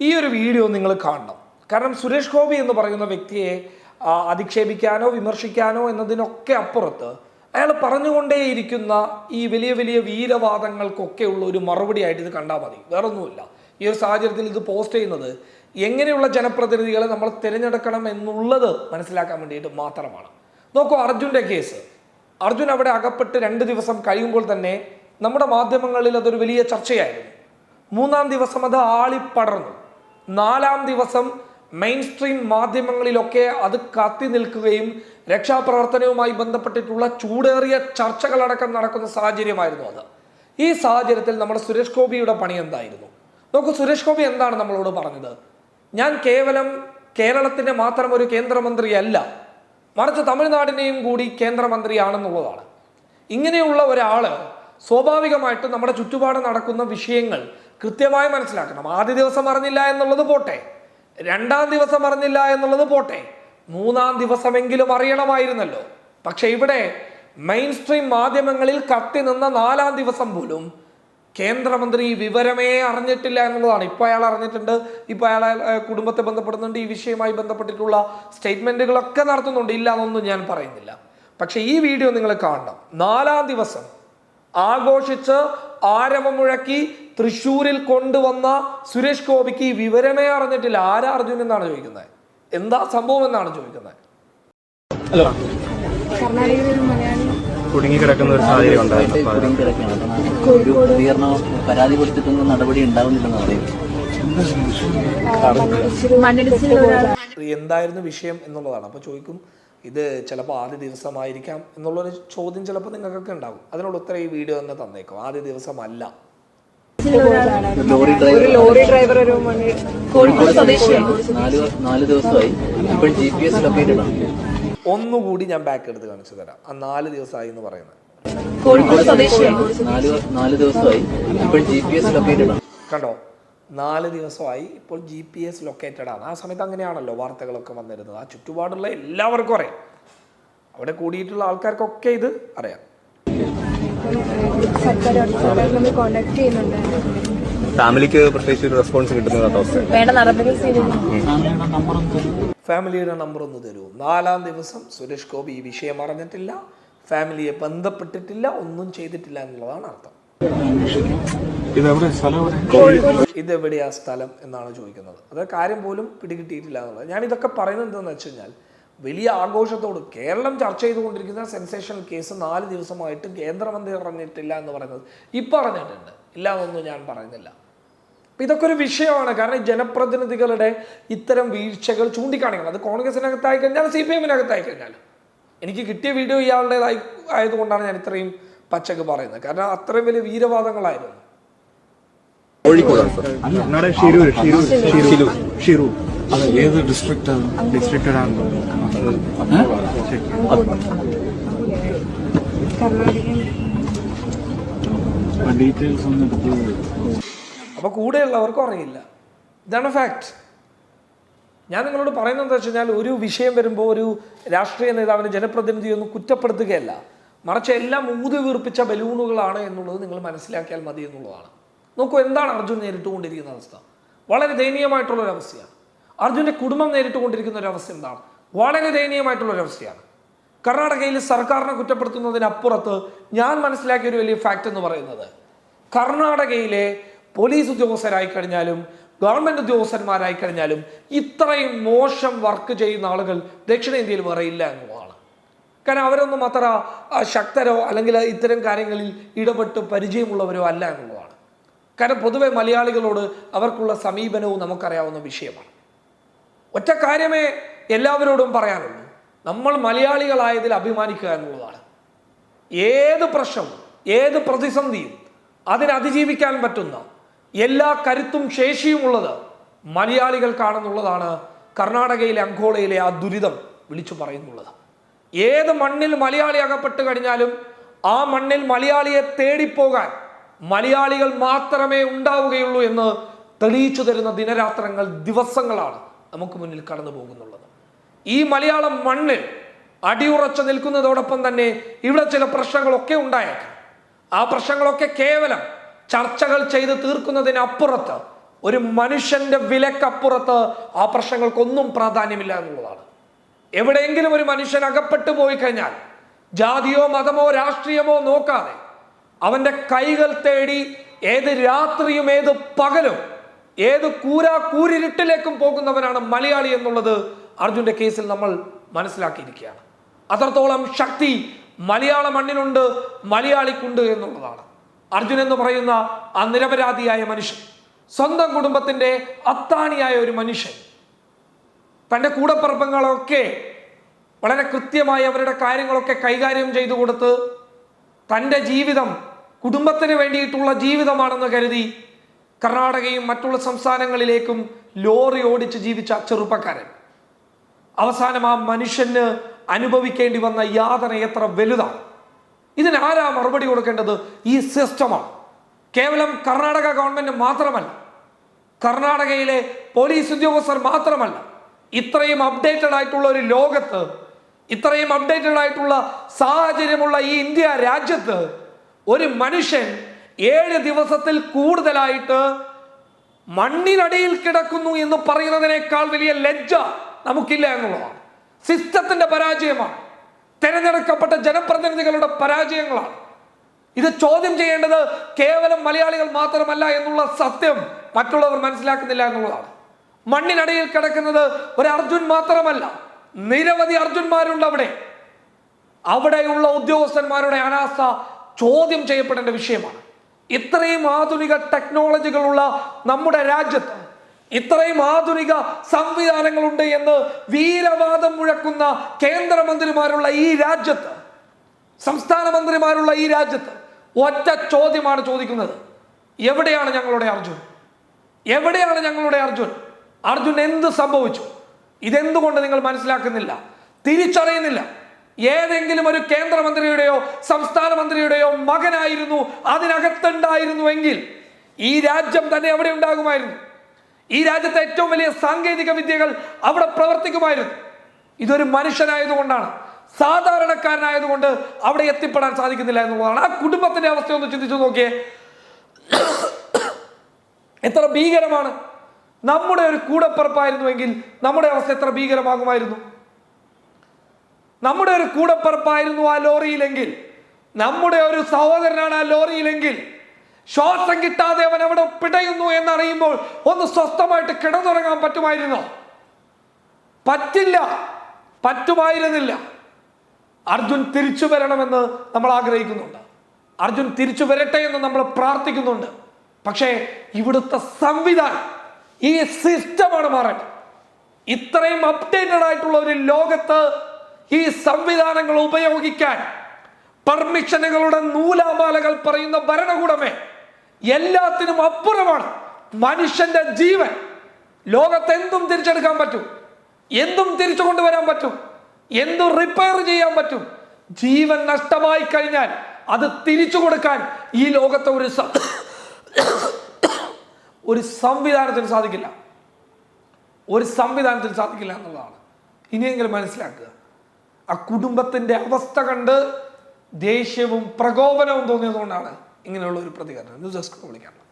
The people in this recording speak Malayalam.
ഈ ഒരു വീഡിയോ നിങ്ങൾ കാണണം. കാരണം സുരേഷ് ഗോപി എന്ന് പറയുന്ന വ്യക്തിയെ അധിക്ഷേപിക്കാനോ വിമർശിക്കാനോ എന്നതിനൊക്കെ അപ്പുറത്ത് അയാൾ പറഞ്ഞുകൊണ്ടേയിരിക്കുന്ന ഈ വലിയ വലിയ വീരവാദങ്ങൾക്കൊക്കെ ഉള്ള ഒരു മറുപടി ആയിട്ട് ഇത് കണ്ടാൽ മതി. വേറൊന്നുമില്ല. ഈ ഒരു സാഹചര്യത്തിൽ ഇത് പോസ്റ്റ് ചെയ്യുന്നത് എങ്ങനെയുള്ള ജനപ്രതിനിധികളെ നമ്മൾ തിരഞ്ഞെടുക്കണം എന്നുള്ളത് മനസ്സിലാക്കാൻ വേണ്ടിയിട്ട് മാത്രമാണ്. നോക്കൂ അർജുന്റെ കേസ്. അർജുൻ അവിടെ അകപ്പെട്ട് രണ്ട് ദിവസം കഴിയുമ്പോൾ തന്നെ നമ്മുടെ മാധ്യമങ്ങളിൽ അതൊരു വലിയ ചർച്ചയായിരുന്നു. മൂന്നാം ദിവസം അത് ആളിപ്പടർന്നു. നാലാം ദിവസം മെയിൻ സ്ട്രീം മാധ്യമങ്ങളിലൊക്കെ അത് കത്തി നിൽക്കുകയും രക്ഷാപ്രവർത്തനവുമായി ബന്ധപ്പെട്ടിട്ടുള്ള ചൂടേറിയ ചർച്ചകളടക്കം നടക്കുന്ന സാഹചര്യമായിരുന്നു അത്. ഈ സാഹചര്യത്തിൽ നമ്മുടെ സുരേഷ് ഗോപിയുടെ പണി എന്തായിരുന്നു? നോക്കൂ സുരേഷ് ഗോപി എന്താണ് നമ്മളോട് പറഞ്ഞത്? ഞാൻ കേവലം കേരളത്തിന്റെ മാത്രം ഒരു കേന്ദ്രമന്ത്രിയല്ല. മറിച്ച് തമിഴ്നാടിനെയും കൂടി കേന്ദ്രമന്ത്രിയാണെന്നുള്ളതാണ്. ഇങ്ങനെയുള്ള ഒരാൾ സ്വാഭാവികമായിട്ടും നമ്മുടെ ചുറ്റുപാട് നടക്കുന്ന വിഷയങ്ങൾ കൃത്യമായി മനസ്സിലാക്കണം. ആദ്യ ദിവസം അറിഞ്ഞില്ല എന്നുള്ളത് പോട്ടെ. രണ്ടാം ദിവസം അറിഞ്ഞില്ല എന്നുള്ളത് പോട്ടെ. മൂന്നാം ദിവസമെങ്കിലും അറിയണമായിരുന്നല്ലോ. പക്ഷെ ഇവിടെ മെയിൻ സ്ട്രീം മാധ്യമങ്ങളിൽ കത്തി നിന്ന നാലാം ദിവസം പോലും കേന്ദ്രമന്ത്രി വിവരമേ അറിഞ്ഞിട്ടില്ല എന്നുള്ളതാണ്. ഇപ്പൊ അയാൾ അറിഞ്ഞിട്ടുണ്ട്. ഇപ്പൊ അയാൾ കുടുംബത്തെ ബന്ധപ്പെടുന്നുണ്ട്. ഈ വിഷയവുമായി ബന്ധപ്പെട്ടിട്ടുള്ള സ്റ്റേറ്റ്മെന്റുകളൊക്കെ നടത്തുന്നുണ്ട്. ഇല്ല എന്നൊന്നും ഞാൻ പറയുന്നില്ല. പക്ഷെ ഈ വീഡിയോ നിങ്ങൾ കാണണം. നാലാം ദിവസം ആഘോഷിച്ച് ആരവം മുഴക്കി തൃശ്ശൂരിൽ കൊണ്ടുവന്ന സുരേഷ് ഗോപിക്ക് ഈ വിവരമേ അറിഞ്ഞിട്ടില്ല. ആരാ അർജുൻ എന്നാണ് ചോദിക്കുന്നത്. എന്താ സംഭവം എന്നാണ് ചോദിക്കുന്നത്. ഹലോ. ഒരു മലയാളി കുടുങ്ങിക്കിടക്കുന്ന ഒരു സാഹചര്യം ഉണ്ടായിരുന്നു പരാതി കൊടുത്തിട്ടൊന്നും നടപടി ഉണ്ടാവുന്നില്ലെന്ന് എന്തായിരുന്നു വിഷയം എന്നുള്ളതാണ്. അപ്പൊ ചോദിക്കും ഇത് ചിലപ്പോൾ ആദ്യ ദിവസമായിരിക്കാം എന്നുള്ളൊരു ചോദ്യം ചിലപ്പോൾ നിങ്ങൾക്കൊക്കെ ഉണ്ടാകും. അതിനുള്ള ഉത്തരം ഈ വീഡിയോ തന്നെ തന്നേക്കും. ആദ്യ ദിവസമല്ല. ലോറി ഒരു ഡ്രൈവർ ലോറി ഡ്രൈവർ ഒരു കോഴിക്കോട് സ്വദേശിയാണ് നാല് ദിവസമായി. ഇപ്പോൾ ജി പി എസ് ലൊക്കേറ്റഡ് ആണ് ഒന്നുകൂടി ഞാൻ ബാക്ക് എടുത്ത് കാണിച്ചു തരാം. ആ നാല് ദിവസമായി എന്ന് പറയുന്നത്. കോഴിക്കോട് സ്വദേശിയാണ് നാല് നാല് ദിവസമായി. ഇപ്പോൾ ജി പി എസ് ലൊക്കേറ്റഡ് ആണ് കണ്ടോ? നാല് ദിവസമായി ഇപ്പോൾ ജി പി എസ് ലൊക്കേറ്റഡ് ആണ്. ആ സമയത്ത് അങ്ങനെയാണല്ലോ വാർത്തകളൊക്കെ വന്നിരുന്നത്. ആ ചുറ്റുപാടുള്ള എല്ലാവർക്കും അറിയാം. അവിടെ കൂടിയിട്ടുള്ള ആൾക്കാർക്കൊക്കെ ഇത് അറിയാം. ഫാമിലിക്ക് പ്രത്യേകിച്ച് ഒരു റെസ്പോൺസ് കിട്ടുന്ന ഫാമിലിയുടെ നമ്പർ ഒന്ന് തരൂ. നാലാം ദിവസം സുരേഷ് ഗോപി ഈ വിഷയം അറിഞ്ഞിട്ടില്ല. ഫാമിലിയെ ബന്ധപ്പെട്ടിട്ടില്ല ഒന്നും ചെയ്തിട്ടില്ല എന്നുള്ളതാണ് അർത്ഥം. ഇതെവിടെയാ സ്ഥലം എന്നാണ് ചോദിക്കുന്നത്. അത് കാര്യം പോലും പിടികിട്ടിയിട്ടില്ല എന്നുള്ളത്. ഞാൻ ഇതൊക്കെ പറയുന്നത് എന്താണെന്ന് വെച്ച് കഴിഞ്ഞാൽ വലിയ ആഘോഷത്തോട് കേരളം ചർച്ച ചെയ്തുകൊണ്ടിരിക്കുന്ന സെൻസേഷണൽ കേസ് നാല് ദിവസമായിട്ട് കേന്ദ്രമന്ത്രി അറിഞ്ഞിട്ടില്ല എന്ന് പറയുന്നത് ഇപ്പം അറിഞ്ഞിട്ടുണ്ട് ഇല്ല എന്നൊന്നും ഞാൻ പറയുന്നില്ല. ഇതൊക്കെ ഒരു വിഷയമാണ്. കാരണം ജനപ്രതിനിധികളുടെ ഇത്തരം വീഴ്ചകൾ ചൂണ്ടിക്കാണിക്കണം. അത് കോൺഗ്രസിനകത്തായി കഴിഞ്ഞാൽ സി പി എമ്മിനകത്തായി കഴിഞ്ഞാൽ. എനിക്ക് കിട്ടിയ വീഡിയോ ഇയാളുടേതായി ആയതുകൊണ്ടാണ് ഞാൻ ഇത്രയും പച്ചക്ക് പറയുന്നത്. കാരണം അത്രയും വലിയ വീരവാദങ്ങളായിരുന്നു. കോഴിക്കോടാണ് സർ കർണാടക ഷിരൂർ ഷിരൂർ. ഷിരൂർ ഷിരൂർ. അത് ഏത് ഡിസ്ട്രിക്റ്റാണ് ആണ്? ഡിസ്ട്രിക്റ്റഡ് ആണ് കർണാടകയിൽ ഡീറ്റെയിൽസ് ഒന്നും എടുത്ത് അപ്പോൾ കൂടെയുള്ളവർക്കും അറിയില്ല. ഇതാണ് ഫാക്ട് ഞാൻ നിങ്ങളോട് പറയുന്നത് എന്താ വെച്ച് കഴിഞ്ഞാൽ ഒരു വിഷയം വരുമ്പോൾ ഒരു രാഷ്ട്രീയ നേതാവിനെ ജനപ്രതിനിധിയൊന്നും കുറ്റപ്പെടുത്തുകയല്ല. മറിച്ച് എല്ലാം ഊതി വീർപ്പിച്ച ബലൂണുകളാണ് എന്നുള്ളത് നിങ്ങൾ മനസ്സിലാക്കിയാൽ മതി എന്നുള്ളതാണ്. നോക്കൂ എന്താണ് അർജുൻ നേരിട്ടുകൊണ്ടിരിക്കുന്ന അവസ്ഥ? വളരെ ദയനീയമായിട്ടുള്ള ഒരു അവസ്ഥയാണ് അർജുന്റെ കുടുംബം നേരിട്ടുകൊണ്ടിരിക്കുന്ന ഒരു അവസ്ഥ എന്താണ്? വളരെ ദയനീയമായിട്ടുള്ള ഒരു അവസ്ഥയാണ് കർണാടകയിൽ സർക്കാരിനെ കുറ്റപ്പെടുത്തുന്നതിനപ്പുറത്ത് ഞാൻ മനസ്സിലാക്കിയ ഒരു വലിയ ഫാക്റ്റ് എന്ന് പറയുന്നത് കർണാടകയിലെ പോലീസ് ഉദ്യോഗസ്ഥരായി കഴിഞ്ഞാലും ഗവൺമെന്റ് ഉദ്യോഗസ്ഥന്മാരായി കഴിഞ്ഞാലും ഇത്രയും മോശം വർക്ക് ചെയ്യുന്ന ആളുകൾ ദക്ഷിണേന്ത്യയിൽ വേറെ ഇല്ല എന്നുള്ളതാണ്. കാരണം അവരൊന്നും അത്ര ശക്തരോ അല്ലെങ്കിൽ ഇത്തരം കാര്യങ്ങളിൽ ഇടപെട്ട് പരിചയമുള്ളവരോ അല്ല എന്നുള്ളതാണ്. കാരണം പൊതുവെ മലയാളികളോട് അവർക്കുള്ള സമീപനവും നമുക്കറിയാവുന്ന വിഷയമാണ്. ഒറ്റ കാര്യമേ എല്ലാവരോടും പറയാനുള്ളൂ. നമ്മൾ മലയാളികളായതിൽ അഭിമാനിക്കുക എന്നുള്ളതാണ്. ഏത് പ്രശ്നവും ഏത് പ്രതിസന്ധിയും അതിനെ അതിജീവിക്കാൻ പറ്റുന്ന എല്ലാ കരുത്തും ശേഷിയും ഉള്ളത് മലയാളികൾക്കാണെന്നുള്ളതാണ് കർണാടകയിലെ അങ്കോളയിലെ ആ ദുരിതം വിളിച്ചു പറയുന്നുള്ളത്. ഏത് മണ്ണിൽ മലയാളി അകപ്പെട്ട് കഴിഞ്ഞാലും ആ മണ്ണിൽ മലയാളിയെ തേടിപ്പോകാൻ മലയാളികൾ മാത്രമേ ഉണ്ടാവുകയുള്ളൂ എന്ന് തെളിയിച്ചു തരുന്ന ദിനരാത്രങ്ങൾ ദിവസങ്ങളാണ് നമുക്ക് മുന്നിൽ കടന്നു പോകുന്നുള്ളത്. ഈ മലയാളം മണ്ണിൽ അടിയുറച്ചു നിൽക്കുന്നതോടൊപ്പം തന്നെ ഇവിടെ ചില പ്രശ്നങ്ങളൊക്കെ ഉണ്ടായേക്കാം. ആ പ്രശ്നങ്ങളൊക്കെ കേവലം ചർച്ചകൾ ചെയ്ത് തീർക്കുന്നതിനപ്പുറത്ത് ഒരു മനുഷ്യന്റെ വിലക്കപ്പുറത്ത് ആ പ്രശ്നങ്ങൾക്കൊന്നും പ്രാധാന്യമില്ല എന്നുള്ളതാണ്. എവിടെയെങ്കിലും ഒരു മനുഷ്യൻ അകപ്പെട്ടു പോയി കഴിഞ്ഞാൽ ജാതിയോ മതമോ രാഷ്ട്രീയമോ നോക്കാതെ അവന്റെ കൈകൾ തേടി ഏത് രാത്രിയും ഏത് പകലും ഏത് കൂരാ കൂരിരുട്ടിലേക്കും പോകുന്നവനാണ് മലയാളി എന്നുള്ളത് അർജുന്റെ കേസിൽ നമ്മൾ മനസ്സിലാക്കിയിരിക്കുകയാണ്. അത്രത്തോളം ശക്തി മലയാള മണ്ണിനുണ്ട് മലയാളിക്കുണ്ട് എന്നുള്ളതാണ്. അർജുൻ എന്ന് പറയുന്ന ആ നിരപരാധിയായ മനുഷ്യൻ സ്വന്തം കുടുംബത്തിന്റെ അത്താണിയായ ഒരു മനുഷ്യൻ തന്റെ കൂടപ്പറപ്പങ്ങളൊക്കെ വളരെ കൃത്യമായി അവരുടെ കാര്യങ്ങളൊക്കെ കൈകാര്യം ചെയ്തു കൊടുത്ത് തന്റെ ജീവിതം കുടുംബത്തിന് വേണ്ടിയിട്ടുള്ള ജീവിതമാണെന്ന് കരുതി കർണാടകയും മറ്റുള്ള സംസ്ഥാനങ്ങളിലേക്കും ലോറി ഓടിച്ച് ജീവിച്ച ചെറുപ്പക്കാരൻ. അവസാനം ആ മനുഷ്യന് അനുഭവിക്കേണ്ടി വന്ന യാതന എത്ര വലുതാണ്. ഇതിനാരാ മറുപടി കൊടുക്കേണ്ടത്? ഈ സിസ്റ്റമാണ്. കേവലം കർണാടക ഗവൺമെന്റ് മാത്രമല്ല കർണാടകയിലെ പോലീസ് ഉദ്യോഗസ്ഥർ മാത്രമല്ല ഇത്രയും അപ്ഡേറ്റഡ് ആയിട്ടുള്ള ഒരു ലോകത്ത് ഇത്രയും അപ്ഡേറ്റഡ് ആയിട്ടുള്ള സാഹചര്യമുള്ള ഈ ഇന്ത്യ രാജ്യത്ത് ഒരു മനുഷ്യൻ ഏഴ് ദിവസത്തിൽ കൂടുതലായിട്ട് മണ്ണിനടിയിൽ കിടക്കുന്നു എന്ന് പറയുന്നതിനേക്കാൾ വലിയ ലജ്ജ നമുക്കില്ല എന്നുള്ളതാണ്. സിസ്റ്റത്തിന്റെ പരാജയമാണ്. തിരഞ്ഞെടുക്കപ്പെട്ട ജനപ്രതിനിധികളുടെ പരാജയങ്ങളാണ്. ഇത് ചോദ്യം ചെയ്യേണ്ടത് കേവലം മലയാളികൾ മാത്രമല്ല എന്നുള്ള സത്യം മറ്റുള്ളവർ മനസ്സിലാക്കുന്നില്ല എന്നുള്ളതാണ്. മണ്ണിനടിയിൽ കിടക്കുന്നത് ഒരു അർജുൻ മാത്രമല്ല. നിരവധി അർജുന്മാരുണ്ട് അവിടെ. അവിടെയുള്ള ഉദ്യോഗസ്ഥന്മാരുടെ അനാസ്ഥ ചോദ്യം ചെയ്യപ്പെടേണ്ട വിഷയമാണ്. ഇത്രയും ആധുനിക ടെക്നോളജികളുള്ള നമ്മുടെ രാജ്യത്ത് ഇത്രയും ആധുനിക സംവിധാനങ്ങളുണ്ട് എന്ന് വീരവാദം മുഴക്കുന്ന കേന്ദ്രമന്ത്രിമാരുള്ള ഈ രാജ്യത്ത് സംസ്ഥാന മന്ത്രിമാരുള്ള ഈ രാജ്യത്ത് ഒറ്റ ചോദ്യമാണ് ചോദിക്കുന്നത്. എവിടെയാണ് ഞങ്ങളുടെ അർജുൻ? എവിടെയാണ് ഞങ്ങളുടെ അർജുൻ? അർജുൻ എന്ത് സംഭവിച്ചു? ഇതെന്തുകൊണ്ട് നിങ്ങൾ മനസ്സിലാക്കുന്നില്ല? തിരിച്ചറിയുന്നില്ല. ഏതെങ്കിലും ഒരു കേന്ദ്രമന്ത്രിയുടെയോ സംസ്ഥാന മന്ത്രിയുടെയോ മകനായിരുന്നു അതിനകത്തുണ്ടായിരുന്നുവെങ്കിൽ ഈ രാജ്യം തന്നെ അവിടെ ഉണ്ടാകുമായിരുന്നു. ഈ രാജ്യത്തെ ഏറ്റവും വലിയ സാങ്കേതിക വിദ്യകൾ അവിടെ പ്രവർത്തിക്കുമായിരുന്നു. ഇതൊരു മനുഷ്യനായതുകൊണ്ടാണ് സാധാരണക്കാരനായതുകൊണ്ട് അവിടെ എത്തിപ്പെടാൻ സാധിക്കുന്നില്ല എന്നുള്ളതാണ്. ആ കുടുംബത്തിന്റെ അവസ്ഥ ഒന്ന് ചിന്തിച്ചു നോക്കിയേ. എത്ര ഭീകരമാണ് നമ്മുടെ ഒരു കൂടപ്പറപ്പായിരുന്നുവെങ്കിൽ നമ്മുടെ അവസ്ഥ എത്ര ഭീകരമാകുമായിരുന്നു? നമ്മുടെ ഒരു കൂടപ്പറപ്പായിരുന്നു ആ ലോറിയിലെങ്കിൽ നമ്മുടെ ഒരു സഹോദരനാണ് ആ ലോറിയിലെങ്കിൽ ശ്വാസം കിട്ടാതെ അവൻ അവിടെ പിടയുന്നു എന്നറിയുമ്പോൾ ഒന്ന് സ്വസ്ഥമായിട്ട് കിടന്നുറങ്ങാൻ പറ്റുമായിരുന്നോ? പറ്റില്ല പറ്റുമായിരുന്നില്ല. അർജുൻ തിരിച്ചു വരണമെന്ന് നമ്മൾ ആഗ്രഹിക്കുന്നുണ്ട്. അർജുൻ തിരിച്ചു വരട്ടെ എന്ന് നമ്മൾ പ്രാർത്ഥിക്കുന്നുണ്ട്. പക്ഷേ ഇവിടുത്തെ സംവിധാനം ഈ സിസ്റ്റമാണ് മാറേണ്ടത് ഇത്രയും അപ്ഡേറ്റഡ് ആയിട്ടുള്ള ഒരു ലോകത്ത് ഈ സംവിധാനങ്ങൾ ഉപയോഗിക്കാൻ പെർമിഷനുകളുടെ നൂലാമാലകൾ പറയുന്ന ഭരണകൂടമേ എല്ലാത്തിനും അപ്പുറമാണ്. മനുഷ്യന്റെ ജീവൻ. ലോകത്ത് എന്തും തിരിച്ചെടുക്കാൻ പറ്റും. എന്തും തിരിച്ചു കൊണ്ടുവരാൻ പറ്റും. എന്തും റിപ്പയർ ചെയ്യാൻ പറ്റും. ജീവൻ നഷ്ടമായി കഴിഞ്ഞാൽ അത് തിരിച്ചു കൊടുക്കാൻ ഈ ലോകത്തെ ഒരു ഒരു സംവിധാനത്തിന് സാധിക്കില്ല. ഒരു സംവിധാനത്തിന് സാധിക്കില്ല എന്നുള്ളതാണ്. ഇനിയെങ്കിലും മനസ്സിലാക്കുക. ആ കുടുംബത്തിന്റെ അവസ്ഥ കണ്ട് ദേഷ്യവും പ്രകോപനവും തോന്നിയതുകൊണ്ടാണ് ഇങ്ങനെയുള്ള ഒരു പ്രതികരണം. News desk വിളിക്കാറുള്ളത്